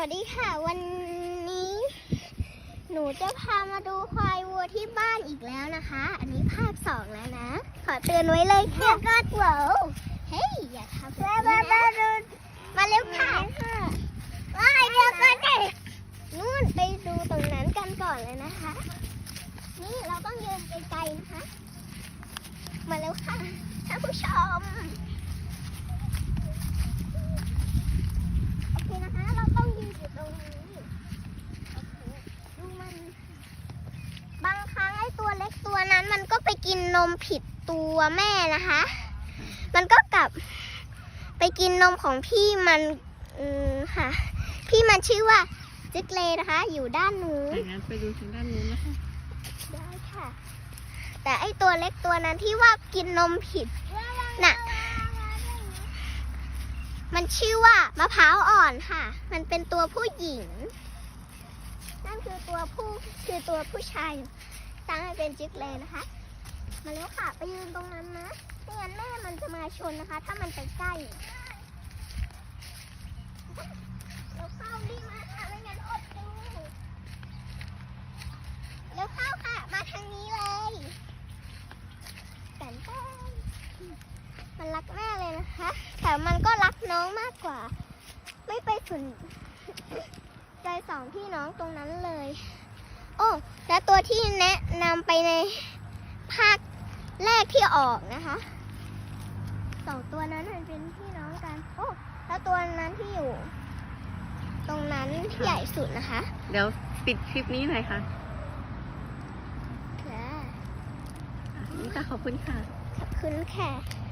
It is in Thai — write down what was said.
วัสดีค่ะวันนี้ หนูจะพามาดูควายวัวที่บ้านอีกแล้วนะคะ อันนี้ภาคสองแล้วนะ ขอเตือนไว้เลยค่ะก็เวเฮ้ยอย่าทำแบบนี้นะมาเร็วค่ะว้ายเดี๋ยวก่อนดินู่นไปดูตรงนั้นกันก่อนเลยนะคะ นี่เราต้องยืนไกลๆนะคะ มาเร็วค่ะท่านผู้ชม โอเคนะคะ เราต้องยืนอยู่ตรงนี้โอเคดูมัน บางครั้งไอ้ตัว เล็กตัวนั้นมันก็ไปกินนมผิดตัวแม่นะคะ มันก็กลับไปกินนมของพี่มันอืมค่ะ พี่มันชื่อว่าจิกเลนะคะ อยู่ด้านนู้นถ้างั้นไปดูทางด้านนู้นนะคะได้ค่ะ แต่ไอตัวเล็กตัวนั้นที่ว่ากินนมผิดน่ะ มันชื่อว่ามะพร้าวอ่อนค่ะ มันเป็นตัวผู้หญิง นั่นคือตัวผู้คือตัวผู้ชาย ตั้งให้เป็นจิ๊กเลยนะคะ มาแล้วค่ะ ไปยืนตรงนั้นนะไม่งั้นแม่มันจะมาชนนะคะ ถ้ามันไปใกล้แล้วเข้ารีมาค่ะไม่งั้นอดดูแล้วเข้าค่ะ มาทางนี้เลยแต่นมันรักแม่เลยนะคะ แต่มันก็รักน้องมากกว่า ไม่ไปสนใจสองพี่น้องตรงนั้นเลย ตัวที่แนะนำไปในภาคแรกที่ออกนะคะสองตัวนั้นมันเป็นพี่น้องกันโอ้แล้วตัวนั้นที่อยู่ ตรงนั้นที่ใหญ่สุดนะคะ เดี๋ยวปิดคลิปนี้หน่อยค่ะค่ะอะนี่ค่ะขอบคุณค่ะขอบคุณค่ะ